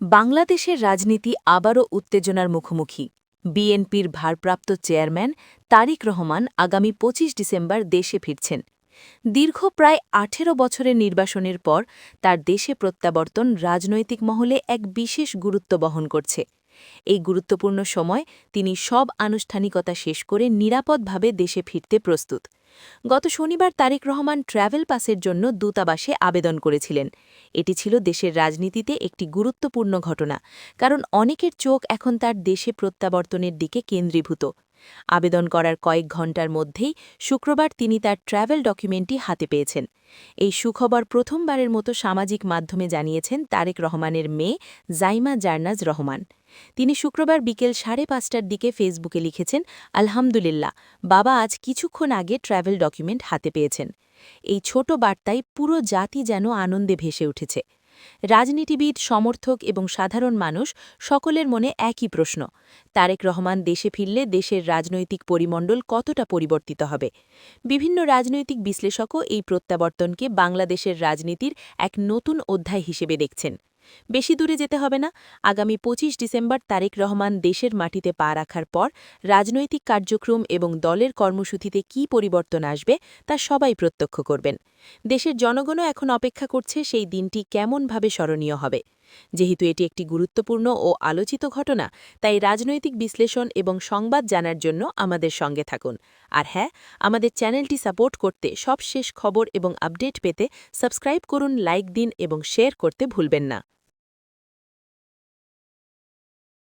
বাংলাদেশের রাজনীতি আবারও উত্তেজনার মুখোমুখি। বিএনপির ভারপ্রাপ্ত চেয়ারম্যান তারিক রহমান আগামী ২৫ ডিসেম্বর দেশে ফিরছেন। দীর্ঘ প্রায় আঠেরো বছরের নির্বাসনের পর তার দেশে প্রত্যাবর্তন রাজনৈতিক মহলে এক বিশেষ গুরুত্ব বহন করছে। এই গুরুত্বপূর্ণ সময় তিনি সব আনুষ্ঠানিকতা শেষ করে নিরাপদভাবে দেশে ফিরতে প্রস্তুত। গত শনিবার তারেক রহমান ট্র্যাভেল পাসের জন্য দূতাবাসে আবেদন করেছিলেন। এটি ছিল দেশের রাজনীতিতে একটি গুরুত্বপূর্ণ ঘটনা, কারণ অনেকের চোখ এখন তার দেশে প্রত্যাবর্তনের দিকে কেন্দ্রীভূত। আবেদন করার কয়েক ঘণ্টার মধ্যেই শুক্রবার তিনি তার ট্র্যাভেল ডকুমেন্টটি হাতে পেয়েছেন। এই সুখবর প্রথমবারের মতো সামাজিক মাধ্যমে জানিয়েছেন তারেক রহমানের মেয়ে জাইমা জার্নাজ রহমান। তিনি শুক্রবার বিকেল সাড়ে পাঁচটার দিকে ফেসবুকে লিখেছেন, আলহামদুলিল্লাহ, বাবা আজ কিছুক্ষণ আগে ট্র্যাভেল ডকুমেন্ট হাতে পেয়েছেন। এই ছোট বার্তায় পুরো জাতি যেন আনন্দে ভেসে উঠেছে। রাজনীতিবিদ, সমর্থক এবং সাধারণ মানুষ সকলের মনে একই প্রশ্ন, তারেক রহমান দেশে ফিরলে দেশের রাজনৈতিক পরিমণ্ডল কতটা পরিবর্তিত হবে? বিভিন্ন রাজনৈতিক বিশ্লেষকও এই প্রত্যাবর্তনকে বাংলাদেশের রাজনীতির এক নতুন অধ্যায় হিসেবে দেখছেন। বেশি দূরে যেতে হবে না। আগামী ২৫ ডিসেম্বর তারেক রহমান দেশের মাটিতে পা রাখার পর রাজনৈতিক কার্যক্রম এবং দলের কর্মসূচিতে কি পরিবর্তন আসবে তা সবাই প্রত্যক্ষ করবেন। দেশের জনগণও এখন অপেক্ষা করছে সেই দিনটি কেমনভাবে স্মরণীয় হবে। যেহেতু এটি একটি গুরুত্বপূর্ণ ও আলোচিত ঘটনা, তাই রাজনৈতিক বিশ্লেষণ এবং সংবাদ জানার জন্য আমাদের সঙ্গে থাকুন। আর হ্যাঁ আমাদের চ্যানেলটি সাপোর্ট করতে সব শেষ খবর এবং আপডেট পেতে সাবস্ক্রাইব করুন, লাইক দিন এবং শেয়ার করতে ভুলবেন না।